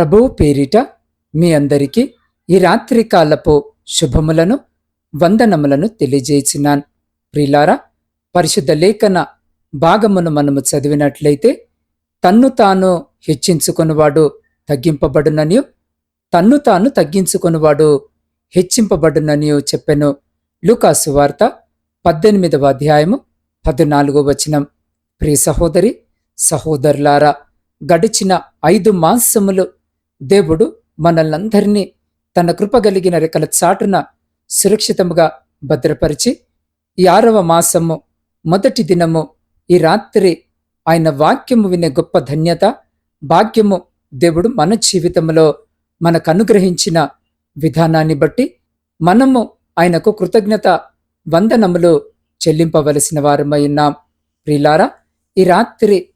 ప్రభువు పేరిట మీ అందరికీ ఈ రాత్రి కాలపు శుభములను వందనములను తెలియజేసినాన్. ప్రిలారా పరిశుద్ధ లేఖన భాగమును మనము చదివినట్లయితే తన్ను తాను హెచ్చించుకునివాడు తగ్గింపబడుననియు తన్ను తాను తగ్గించుకునివాడు హెచ్చింపబడుననియు చెప్పెను. లూకాసు వార్త పద్దెనిమిదవ అధ్యాయము పద్నాలుగో వచనం. ప్రియ సహోదరి సహోదరులారా గడిచిన ఐదు మాసములు దేవుడు మనల్నందరినీ తన కృప కలిగిన రెక్కల చాటున సురక్షితముగా భద్రపరిచి ఈ ఆరవ మాసము మొదటి దినము ఈ రాత్రి ఆయన వాక్యము వినే గొప్ప ధన్యత భాగ్యము దేవుడు మన జీవితంలో మనకు అనుగ్రహించిన విధానాన్ని బట్టి మనము ఆయనకు కృతజ్ఞత వందనములు చెల్లింపవలసిన వారమై ఉన్నాం. ప్రిలారా ఈ రాత్రి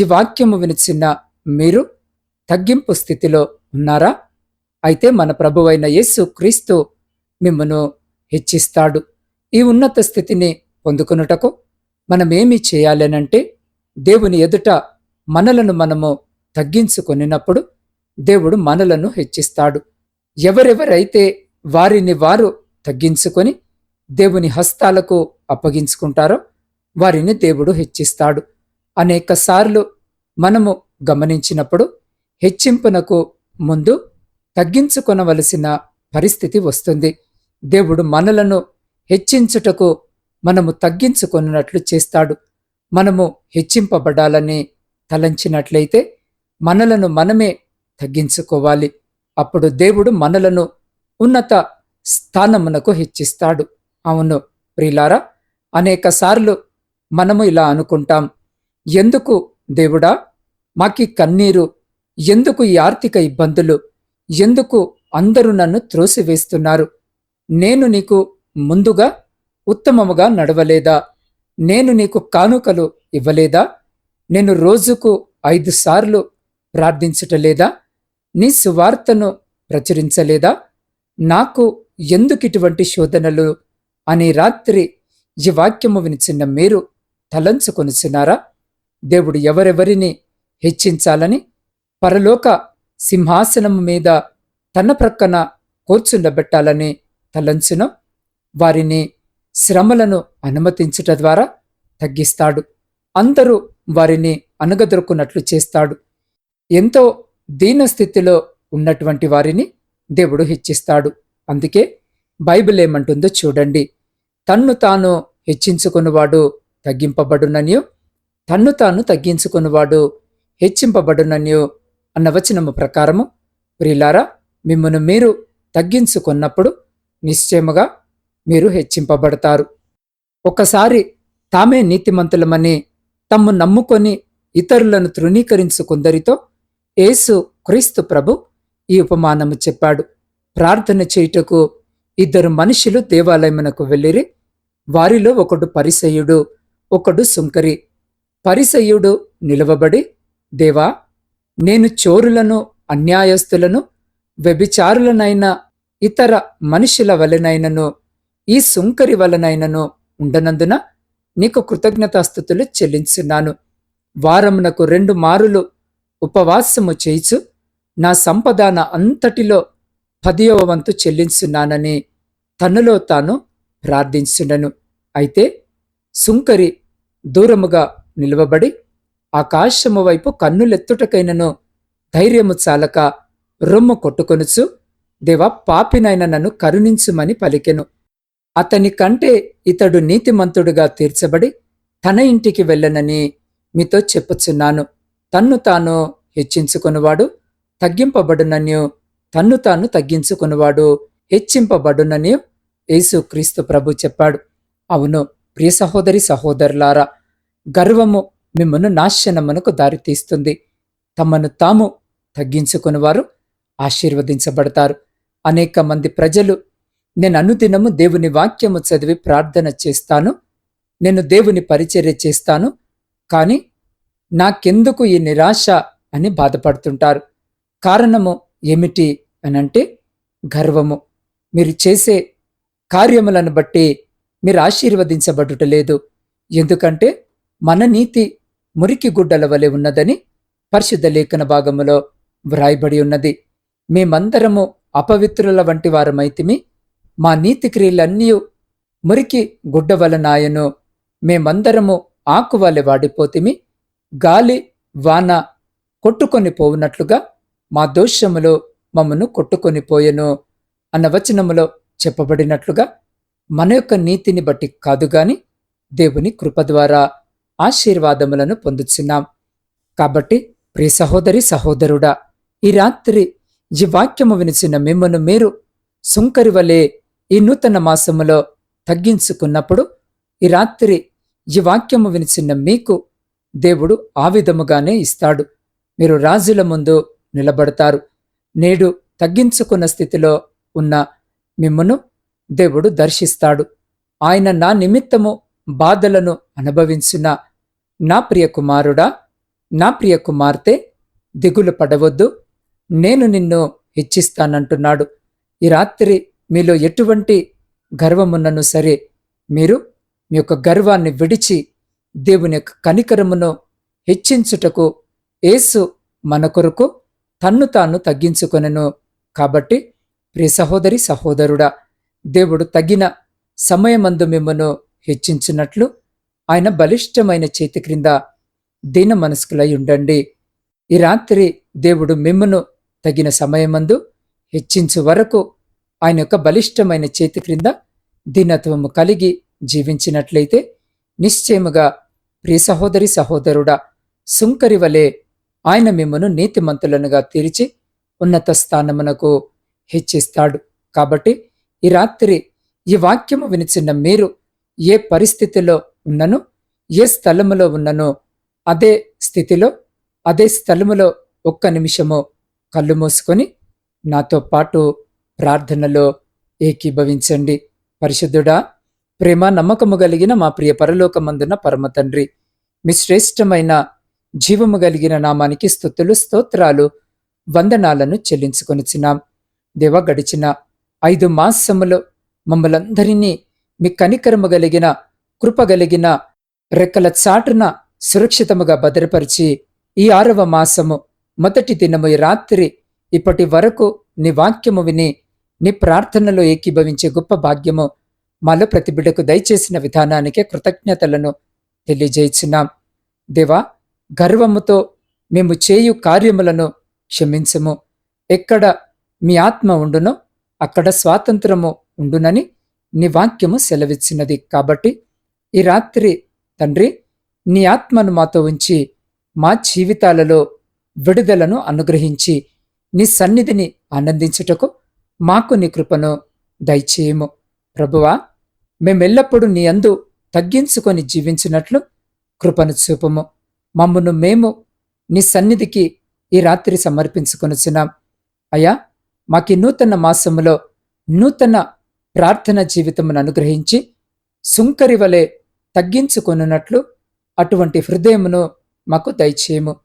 ఈ వాక్యము వినిచిన మీరు తగ్గింపు స్థితిలో ఉన్నారా? అయితే మన ప్రభువైన యేసు క్రీస్తు మిమ్మను హెచ్చిస్తాడు. ఈ ఉన్నత స్థితిని పొందుకొనుటకు మనమేమి చేయాలనంటే దేవుని ఎదుట మనలను మనము తగ్గించుకొనినప్పుడు దేవుడు మనలను హెచ్చిస్తాడు. ఎవరెవరైతే వారిని వారు తగ్గించుకొని దేవుని హస్తాలకు అప్పగించుకుంటారో వారిని దేవుడు హెచ్చిస్తాడు. అనేకసార్లు మనము గమనించినప్పుడు హెచ్చింపునకు ముందు తగ్గించుకొనవలసిన పరిస్థితి వస్తుంది. దేవుడు మనలను హెచ్చించుటకు మనము తగ్గించుకొనున్నట్లు చేస్తాడు. మనము హెచ్చింపబడాలని తలంచినట్లయితే మనలను మనమే తగ్గించుకోవాలి. అప్పుడు దేవుడు మనలను ఉన్నత స్థానమునకు హెచ్చిస్తాడు. అవును ప్రిలారా అనేకసార్లు మనము ఇలా అనుకుంటాం. ఎందుకు దేవుడా మాకి కన్నీరు ఎందుకు ఈ ఆర్థిక ఇబ్బందులు? ఎందుకు అందరూ నన్ను త్రోసివేస్తున్నారు? నేను నీకు ముందుగా ఉత్తమముగా నడవలేదా? నేను నీకు కానుకలు ఇవ్వలేదా? నేను రోజుకు ఐదు సార్లు ప్రార్థించటలేదా? నీ సువార్తను ప్రచురించలేదా? నాకు ఎందుకు ఇటువంటి శోధనలు? అని రాత్రి ఈ వాక్యము వినిచిన్న మీరు తలంచుకొనిచున్నారా దేవుడు ఎవరెవరిని హెచ్చించాలని పరలోక సింహాసనము మీద తన ప్రక్కన కూర్చుండబెట్టాలని తలంచును. వారిని శ్రమలను అనుమతించుట ద్వారా తగ్గిస్తాడు. అందరూ వారిని అనగదొరుకున్నట్లు చేస్తాడు. ఎంతో దీనస్థితిలో ఉన్నటువంటి వారిని దేవుడు హెచ్చిస్తాడు. అందుకే బైబిల్ ఏమంటుందో చూడండి. తన్ను తాను హెచ్చించుకునివాడు తగ్గింపబడుననియో తన్ను తాను తగ్గించుకునివాడు హెచ్చింపబడుననియో అన్న వచనము ప్రకారము ప్రియులారా మిమ్మను మీరు తగ్గించుకున్నప్పుడు నిశ్చయముగా మీరు హెచ్చింపబడతారు. ఒకసారి తామే నీతిమంతులమని తమ్ము నమ్ముకొని ఇతరులను తృణీకరించుకుందరితో యేసు క్రీస్తు ప్రభు ఈ ఉపమానము చెప్పాడు. ప్రార్థన చేయుటకు ఇద్దరు మనుషులు దేవాలయమునకు వెళ్ళిరి. వారిలో ఒకడు పరిసయుడు ఒకడు సుంకరి. పరిసయుడు నిలవబడి దేవా నేను చోరులను అన్యాయస్తులను వ్యభిచారులనైన ఇతర మనుషుల వలనైనను ఈ సుంకరి వలనైనను ఉండనందున నీకు కృతజ్ఞతాస్థుతులు చెల్లించున్నాను. వారమునకు రెండు మారులు ఉపవాసము చేయిచు నా సంపదాన అంతటిలో పదియవ వంతు చెల్లించున్నానని తనలో తాను ప్రార్థించుండను. అయితే సుంకరి దూరముగా నిలవబడి ఆకాశము వైపు కన్నులెత్తుటకైనను ధైర్యము చాలక రొమ్ము కొట్టుకొనుచు దేవా పాపినైన నన్ను కరుణించుమని పలికెను. అతని కంటే ఇతడు నీతిమంతుడుగా తీర్చబడి తన ఇంటికి వెళ్ళనని మీతో చెప్పుచున్నాను. తన్ను తాను హెచ్చించుకునివాడు తగ్గింపబడునని తన్ను తాను తగ్గించుకునివాడు హెచ్చింపబడునని యేసు క్రీస్తు ప్రభు చెప్పాడు. అవును ప్రియ సహోదరి సహోదరులారా గర్వము మిమ్మను నాశనమునకు దారితీస్తుంది. తమను తాము తగ్గించుకునివారు ఆశీర్వదించబడతారు. అనేక మంది ప్రజలు నేను అనుదినము దేవుని వాక్యము చదివి ప్రార్థన చేస్తాను నేను దేవుని పరిచర్య చేస్తాను కానీ నాకెందుకు ఈ నిరాశ అని బాధపడుతుంటారు. కారణము ఏమిటి అనంటే గర్వము. మీరు చేసే కార్యములను బట్టి మీరు ఆశీర్వదించబడుట లేదు. ఎందుకంటే మన నీతి మురికి గుడ్డల వలె ఉన్నదని పరిశుద్ధ లేఖన భాగములో వ్రాయబడి ఉన్నది. మేమందరము అపవిత్రుల వంటి వారమైతిమి. మా నీతి క్రియలన్నీ మురికి గుడ్డవలనాయను మేమందరము ఆకువలె వాడిపోతిమి. గాలి వాన కొట్టుకొని పోవునట్లుగా మా దోషములో మమ్మను కొట్టుకొని పోయెను అన్న వచనములో చెప్పబడినట్లుగా మన యొక్క నీతిని బట్టి కాదు గాని దేవుని కృప ద్వారా ఆశీర్వాదములను పొందుచున్నాం. కాబట్టి ప్రియ సహోదరి సహోదరుడా ఈ రాత్రి ఈ వాక్యము వినిచిన మిమ్మను మీరు సుంకరి వలె ఈ నూతన మాసములో తగ్గించుకున్నప్పుడు ఈ రాత్రి ఈ వాక్యము వినిచిన మీకు దేవుడు ఆ విధముగానే ఇస్తాడు. మీరు రాజుల ముందు నిలబడతారు. నేడు తగ్గించుకున్న స్థితిలో ఉన్న మిమ్మును దేవుడు దర్శిస్తాడు. ఆయన నా నిమిత్తము బాధలను అనుభవించిన నా ప్రియ కుమారుడా నా ప్రియ కుమార్తె దిగులు పడవద్దు. నేను నిన్ను హెచ్చిస్తానంటున్నాడు. ఈ రాత్రి మీలో ఎటువంటి గర్వమున్నను సరే మీరు మీ యొక్క గర్వాన్ని విడిచి దేవుని యొక్క కనికరమును హెచ్చించుటకు యేసు మన కొరకు తన్ను తాను తగ్గించుకొనెను. కాబట్టి ప్రియ సహోదరి సహోదరుడా దేవుడు తగిన సమయమందు మిమ్మను హెచ్చించినట్లు ఆయన బలిష్టమైన చేతి క్రింద దీన మనస్కులై ఉండండి. ఈ రాత్రి దేవుడు మిమ్మను తగిన సమయమందు హెచ్చించు వరకు ఆయన యొక్క బలిష్టమైన చేతి క్రింద దీనత్వము కలిగి జీవించినట్లయితే నిశ్చయముగా ప్రియ సహోదరి సహోదరుడా సుంకరి వలె ఆయన మిమ్మను నీతిమంతులనుగా తీర్చి ఉన్నత స్థానమునకు హెచ్చిస్తాడు. కాబట్టి ఈ రాత్రి ఈ వాక్యము వినిచిన మీరు ఏ పరిస్థితిలో ఉన్నను ఏ స్థలములో ఉన్ననో అదే స్థితిలో అదే స్థలములో ఒక్క నిమిషము కళ్ళు మూసుకొని నాతో పాటు ప్రార్థనలో ఏకీభవించండి. పరిశుద్ధుడా ప్రేమ నమ్మకము కలిగిన మా ప్రియ పరలోకమందున పరమ తండ్రి మీ శ్రేష్టమైన జీవము కలిగిన నామానికి స్థుతులు స్తోత్రాలు వందనాలను చెల్లించుకొనిచ్చినాం దేవ గడిచిన ఐదు మాసములో మమ్మలందరినీ మీ కనికరము కలిగిన కృపగలిగిన రెక్కల చాటున సురక్షితముగా భద్రపరిచి ఈ ఆరవ మాసము మొదటి దినము ఈ రాత్రి ఇప్పటి వరకు నీ వాక్యము విని నీ ప్రార్థనలో ఏకీభవించే గొప్ప భాగ్యము మాలో ప్రతి బిడ్డకు దయచేసిన విధానానికే కృతజ్ఞతలను తెలియజేయించున్నాం దేవా గర్వముతో మేము చేయు కార్యములను క్షమించము. ఎక్కడ మీ ఆత్మ ఉండునో అక్కడ స్వాతంత్రము ఉండునని నీ వాక్యము సెలవిచ్చినది. కాబట్టి ఈ రాత్రి తండ్రి నీ ఆత్మను మాతో ఉంచి మా జీవితాలలో విడుదలను అనుగ్రహించి నీ సన్నిధిని ఆనందించుటకు మాకు నీ కృపను దయచేయము. ప్రభువా మేమెల్లప్పుడూ నీ అందు తగ్గించుకొని జీవించినట్లు కృపను చూపము. మమ్మను మేము నీ సన్నిధికి ఈ రాత్రి సమర్పించుకొనుచున్నాం. అయ్యా మాకి నూతన మాసములో నూతన ప్రార్థన జీవితమును అనుగ్రహించి సుంకరి వలె తగ్గించుకొనున్నట్లు అటువంటి హృదయమును మాకు దయచేయము.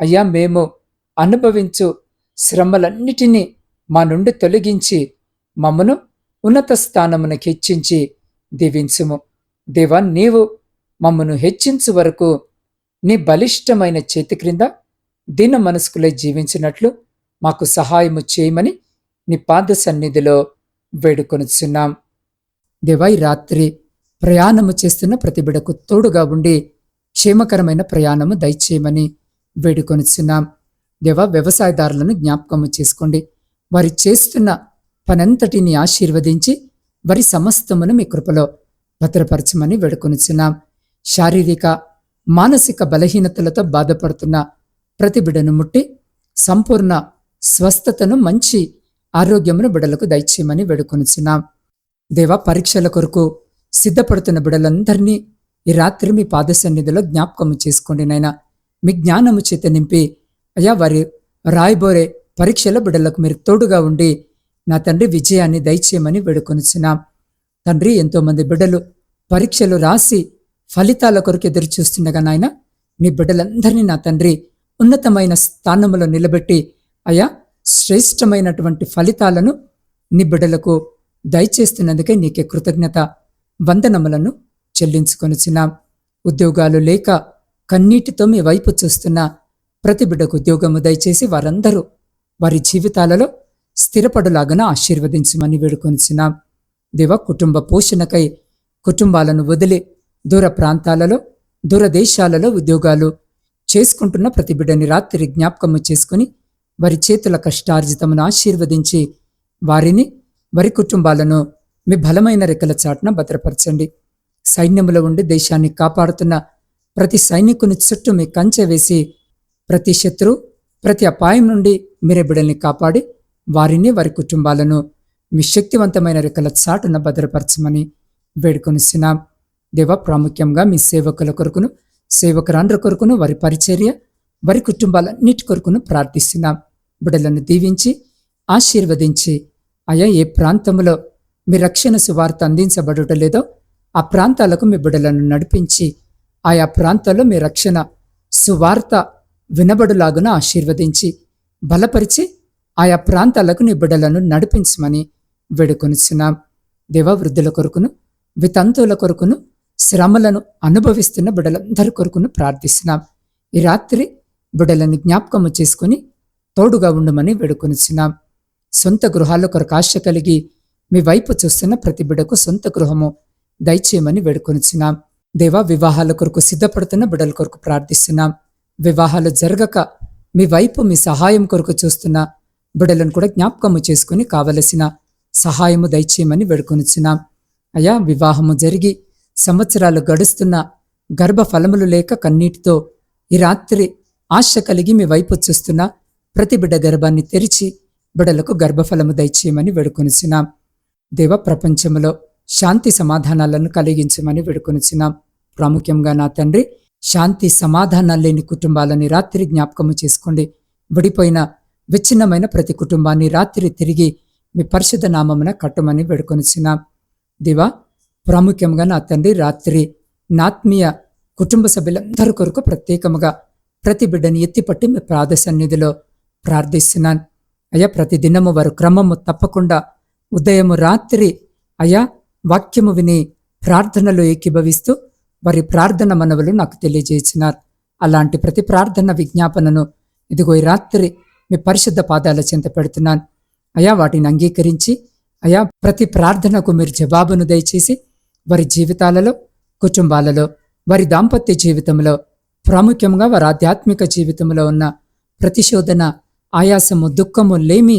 అయ్యా మేము అనుభవించు శ్రమలన్నిటినీ మా నుండి తొలగించి మమ్మను ఉన్నత స్థానమునకు హెచ్చించి దీవించుము. దేవా నీవు మమ్మను హెచ్చించు వరకు నీ బలిష్టమైన చేతి క్రింద దీన మనస్కులై జీవించినట్లు మాకు సహాయము చేయమని నీ పాద సన్నిధిలో వేడుకొనుచున్నాం. దేవా రాత్రి ప్రయాణము చేస్తున్న ప్రతి బిడకు తోడుగా ఉండి క్షేమకరమైన ప్రయాణము దయచేయమని వేడుకొనిచున్నాం. దేవా వ్యవసాయదారులను జ్ఞాపకము చేసుకోండి. వారి చేస్తున్న పనంతటిని ఆశీర్వదించి వారి సమస్తమును మీ కృపలో భద్రపరచమని వేడుకొనిచున్నాం. శారీరక మానసిక బలహీనతలతో బాధపడుతున్న ప్రతి బిడను ముట్టి సంపూర్ణ స్వస్థతను మంచి ఆరోగ్యమును బిడలకు దయచేయమని వేడుకొనిచున్నాం. దేవా పరీక్షల కొరకు సిద్ధపడుతున్న బిడలందరినీ ఈ రాత్రి మీ పాద సన్నిధిలో జ్ఞాపకము చేసుకోండి నాయన. మీ జ్ఞానము చేత నింపి అయ్యా వారి రాయబోరే పరీక్షల బిడలకు మీరు తోడుగా ఉండి నా తండ్రి విజయాన్ని దయచేయమని వేడుకొనుచున్నాం. తండ్రి ఎంతోమంది బిడ్డలు పరీక్షలు రాసి ఫలితాల కొరకు ఎదురు చూస్తుండగా నాయన నీ బిడ్డలందరినీ నా తండ్రి ఉన్నతమైన స్థానములో నిలబెట్టి అయా శ్రేష్టమైనటువంటి ఫలితాలను నీ బిడ్డలకు దయచేస్తున్నందుకే నీకే కృతజ్ఞత. వందనములను చెల్లించుకొనిచున్నాం. ఉద్యోగాలు లేక కన్నీటితో మీ వైపు చూస్తున్న ప్రతి బిడ్డకు ఉద్యోగము దయచేసి వారందరూ వారి జీవితాలలో స్థిరపడులాగన ఆశీర్వదించమని వేడుకొనిచున్నాం. దేవ కుటుంబ పోషణకై కుటుంబాలను వదిలి దూర ప్రాంతాలలో దూరదేశాలలో ఉద్యోగాలు చేసుకుంటున్న ప్రతి బిడ్డని రాత్రి జ్ఞాపకము చేసుకుని వారి చేతుల కష్టార్జితమును ఆశీర్వదించి వారిని వారి కుటుంబాలను మీ బలమైన రెక్కల చాటున భద్రపరచండి. సైన్యములో ఉండి దేశాన్ని కాపాడుతున్న ప్రతి సైనికుని చుట్టూ మీ కంచె వేసి ప్రతి శత్రు ప్రతి అపాయం నుండి మీరే బిడల్ని కాపాడి వారిని వారి కుటుంబాలను మీ శక్తివంతమైన రెక్కల చాటున భద్రపరచమని వేడుకొనిస్తున్నాం దేవ ప్రాముఖ్యంగా మీ సేవకుల కొరకును సేవకురాండ్ర కొరకును వారి పరిచర్య వారి కుటుంబాలన్నిటి కొరకును ప్రార్థిస్తున్నాం. బిడలను దీవించి ఆశీర్వదించి అయా ఏ ప్రాంతంలో మీ రక్షణ సువార్త అందించబడుట లేదో ఆ ప్రాంతాలకు మీ బిడలను నడిపించి ఆయా ప్రాంతాల్లో మీ రక్షణ సువార్త వినబడులాగున ఆశీర్వదించి బలపరిచి ఆయా ప్రాంతాలకు నీ బిడ్డలను నడిపించమని వేడుకొనిచున్నాం. దేవవృద్ధుల కొరకును వితంతువుల కొరకును శ్రమలను అనుభవిస్తున్న బిడ్డలందరి కొరకును ప్రార్థిస్తున్నాం. ఈ రాత్రి బిడ్డలను జ్ఞాపకము చేసుకుని తోడుగా ఉండమని వేడుకొనిచున్నాం. సొంత గృహాల కొరకు ఆశ కలిగి మీ వైపు చూస్తున్న ప్రతి బిడకు సొంత గృహము. దయచేయమని వేడుకొనిచున్నాం. దేవా వివాహాల కొరకు సిద్ధపడుతున్న బిడల కొరకు ప్రార్థిస్తున్నాం. వివాహాలు జరగక మీ వైపు మీ సహాయం కొరకు చూస్తున్న బిడలను కూడా జ్ఞాపకము చేసుకుని కావలసిన సహాయము దయచేయమని వేడుకొనిచున్నాం. అయా వివాహము జరిగి సంవత్సరాలు గడుస్తున్న గర్భఫలములు లేక కన్నీటితో ఈ రాత్రి ఆశ కలిగి మీ వైపు చూస్తున్న ప్రతి బిడ్డ గర్భాన్ని తెరిచి బిడలకు గర్భఫలము దయచేయమని వేడుకొనిచున్నాం. దేవ ప్రపంచంలో శాంతి సమాధానాలను కలిగించమని వేడుకొనిచున్నాం. ప్రాముఖ్యంగా నా తండ్రి శాంతి సమాధానాలు లేని కుటుంబాలని రాత్రి జ్ఞాపకము చేసుకోండి. విడిపోయిన విచ్ఛిన్నమైన ప్రతి కుటుంబాన్ని రాత్రి తిరిగి మీ పరిశుద్ధ నామమున కట్టమని వేడుకొనిచున్నాం. దివా ప్రాముఖ్యంగా నా తండ్రి రాత్రి నాత్మీయ కుటుంబ సభ్యులందరి కొరకు ప్రత్యేకముగా ప్రతి బిడ్డని ఎత్తిపట్టి మీ ప్రాధ సన్నిధిలో ప్రార్థిస్తున్నాను. అయ్యా ప్రతి దినము వారు క్రమము తప్పకుండా ఉదయము రాత్రి అయ్యా వాక్యము విని ప్రార్థనలో ఏకీభవిస్తూ వారి ప్రార్థన మనవులు నాకు తెలియజేసినారు. అలాంటి ప్రతి ప్రార్థన విజ్ఞాపనను ఇదిగో ఈ రాత్రి మీ పరిశుద్ధ పాదాల చెంత పెడుతున్నాను. అయా వాటిని అంగీకరించి అయా ప్రతి ప్రార్థనకు మీరు జవాబును దయచేసి వారి జీవితాలలో కుటుంబాలలో వారి దాంపత్య జీవితంలో ప్రాముఖ్యంగా వారి ఆధ్యాత్మిక జీవితంలో ఉన్న ప్రతిశోధన ఆయాసము దుఃఖము లేమి